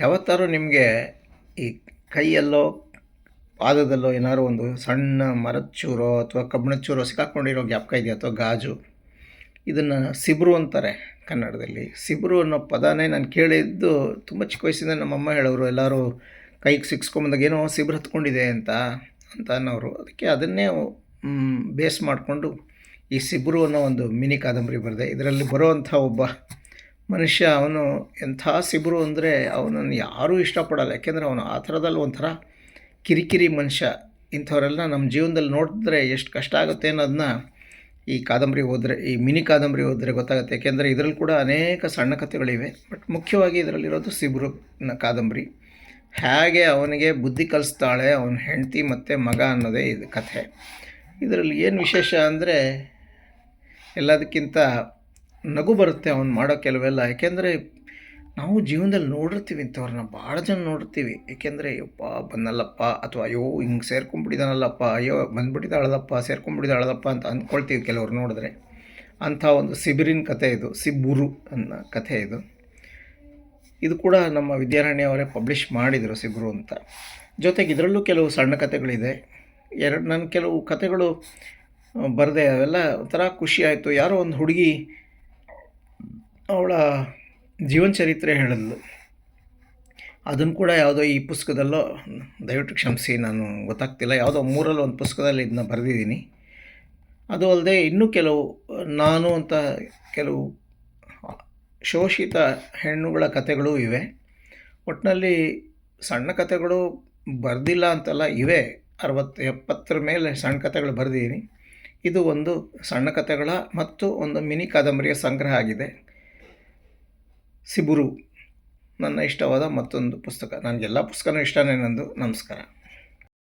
ಯಾವತ್ತಾದ್ರೂ ನಿಮಗೆ ಈ ಕೈಯಲ್ಲೋ, ಪಾದದಲ್ಲೋ ಏನಾದ್ರು ಒಂದು ಸಣ್ಣ ಮರದ ಚೂರೋ ಅಥವಾ ಕಬ್ಬಿಣದ ಚೂರೋ ಸಿಕ್ಕಾಕೊಂಡಿರೋ ಜ್ಞಾಪಕ ಇದೆಯಾ ಅಥವಾ ಗಾಜು? ಇದನ್ನು ಸಿಬ್ರು ಅಂತಾರೆ ಕನ್ನಡದಲ್ಲಿ. ಸಿಬ್ರು ಅನ್ನೋ ಪದನೇ ನಾನು ಕೇಳಿದ್ದು ತುಂಬ ಚಿಕ್ಕ ವಯಸ್ಸಿಂದ ನಮ್ಮಮ್ಮ ಹೇಳೋರು, ಎಲ್ಲರೂ ಕೈಗೆ ಸಿಕ್ಸ್ಕೊಂಬಂದಾಗ ಏನೋ ಸಿಬ್ರು ಹತ್ಕೊಂಡಿದೆ ಅಂತ ಅಂತ ಅನ್ನೋರು. ಅದಕ್ಕೆ ಅದನ್ನೇ ಬೇಸ್ ಮಾಡಿಕೊಂಡು ಈ ಸಿಬ್ರು ಅನ್ನೋ ಒಂದು ಮಿನಿ ಕಾದಂಬರಿ ಬರೆದೆ. ಇದರಲ್ಲಿ ಬರುವಂಥ ಒಬ್ಬ ಮನುಷ್ಯ ಅವನು ಎಂಥ ಸಿಬ್ರು ಅಂದರೆ ಅವನನ್ನು ಯಾರೂ ಇಷ್ಟಪಡಲ್ಲ. ಯಾಕೆಂದರೆ ಅವನು ಆ ಥರದಲ್ಲಿ ಒಂಥರ ಕಿರಿಕಿರಿ ಮನುಷ್ಯ. ಇಂಥವರೆಲ್ಲ ನಮ್ಮ ಜೀವನದಲ್ಲಿ ನೋಡಿದ್ರೆ ಎಷ್ಟು ಕಷ್ಟ ಆಗುತ್ತೆ ಅನ್ನೋದನ್ನ ಈ ಕಾದಂಬರಿ ಹೋದರೆ ಈ ಮಿನಿ ಕಾದಂಬರಿ ಹೋದರೆ ಗೊತ್ತಾಗುತ್ತೆ. ಯಾಕೆಂದರೆ ಇದರಲ್ಲಿ ಕೂಡ ಅನೇಕ ಸಣ್ಣ ಕಥೆಗಳಿವೆ. ಬಟ್ ಮುಖ್ಯವಾಗಿ ಇದರಲ್ಲಿರೋದು ಸಿಬ್ರುನ ಕಾದಂಬರಿ. ಹೇಗೆ ಅವನಿಗೆ ಬುದ್ಧಿ ಕಲಿಸ್ತಾಳೆ, ಅವನ ಹೆಂಡತಿ ಮತ್ತು ಮಗ ಅನ್ನೋದೇ ಇದು ಕಥೆ. ಇದರಲ್ಲಿ ಏನು ವಿಶೇಷ ಅಂದರೆ ಎಲ್ಲದಕ್ಕಿಂತ ನಗು ಬರುತ್ತೆ ಅವ್ನು ಮಾಡೋ ಕೆಲವೆಲ್ಲ. ಯಾಕೆಂದರೆ ನಾವು ಜೀವನದಲ್ಲಿ ನೋಡಿರ್ತೀವಿ ಇಂಥವ್ರನ್ನ, ಭಾಳ ಜನ ನೋಡಿರ್ತೀವಿ. ಏಕೆಂದರೆ ಅಯ್ಯಪ್ಪ ಬಂದಲ್ಲಪ್ಪ, ಅಥವಾ, ಅಯ್ಯೋ, ಹಿಂಗೆ ಸೇರ್ಕೊಂಡ್ಬಿಟ್ಟಿದಾನಲ್ಲಪ್ಪ ಅಯ್ಯೋ ಬಂದ್ಬಿಟ್ಟಿದ್ದಾಳದಪ್ಪ ಸೇರ್ಕೊಂಡ್ಬಿಟ್ಟಿದ್ದಾಳದಪ್ಪ ಅಂತ ಅಂದ್ಕೊಳ್ತೀವಿ ಕೆಲವ್ರು ನೋಡಿದ್ರೆ. ಅಂಥ ಒಂದು ಸಿಬಿರಿನ ಕಥೆ ಇದು, ಸಿಬ್ಬುರು ಅನ್ನೋ ಕಥೆ ಇದು. ಇದು ಕೂಡ ನಮ್ಮ ವಿದ್ಯಾರಣ್ಯ ಅವರೇ ಪಬ್ಲಿಷ್ ಮಾಡಿದರು ಸಿಬ್ಬರು ಅಂತ. ಜೊತೆಗೆ ಇದರಲ್ಲೂ ಕೆಲವು ಸಣ್ಣ ಕಥೆಗಳಿದೆ. ಎರಡು ನನ್ನ ಕೆಲವು ಕಥೆಗಳು ಬರದೆ, ಅವೆಲ್ಲ ಒಂಥರ ಖುಷಿ ಆಯಿತು. ಯಾರೋ ಒಂದು ಹುಡುಗಿ ಅವಳ ಜೀವನ ಚರಿತ್ರೆ ಹೇಳಿದ್ಲು. ಅದನ್ನು ಕೂಡ ಯಾವುದೋ ಈ ಪುಸ್ತಕದಲ್ಲೋ, ದಯವಿಟ್ಟು ಕ್ಷಮಿಸಿ, ನಾನು ಗೊತ್ತಾಗ್ತಿಲ್ಲ. ಯಾವುದೋ ಮೂರಲ್ಲಿ ಒಂದು ಪುಸ್ತಕದಲ್ಲಿ ಇದನ್ನ ಬರೆದಿದ್ದೀನಿ. ಅದು ಅಲ್ಲದೆ ಇನ್ನೂ ಕೆಲವು, ನಾನು ಅಂತ ಕೆಲವು ಶೋಷಿತ ಹೆಣ್ಣುಗಳ ಕಥೆಗಳೂ ಇವೆ. ಒಟ್ಟಿನಲ್ಲಿ ಸಣ್ಣ ಕಥೆಗಳು ಬರೆದಿಲ್ಲ ಅಂತಲ್ಲ, ಇವೆ. ಅರವತ್ತು ಎಪ್ಪತ್ತರ ಮೇಲೆ ಸಣ್ಣ ಕಥೆಗಳು ಬರೆದಿದ್ದೀನಿ. ಇದು ಒಂದು ಸಣ್ಣ ಕಥೆಗಳ ಮತ್ತು ಒಂದು ಮಿನಿ ಕಾದಂಬರಿಯ ಸಂಗ್ರಹ ಆಗಿದೆ. ಸಿಬುರು. ನನ್ನ ಇಷ್ಟವಾದ ಮತ್ತೊಂದು ಪುಸ್ತಕ. ನನಗೆಲ್ಲ ಪುಸ್ತಕನೂ ಇಷ್ಟನೇ ನಂದು. ನಮಸ್ಕಾರ.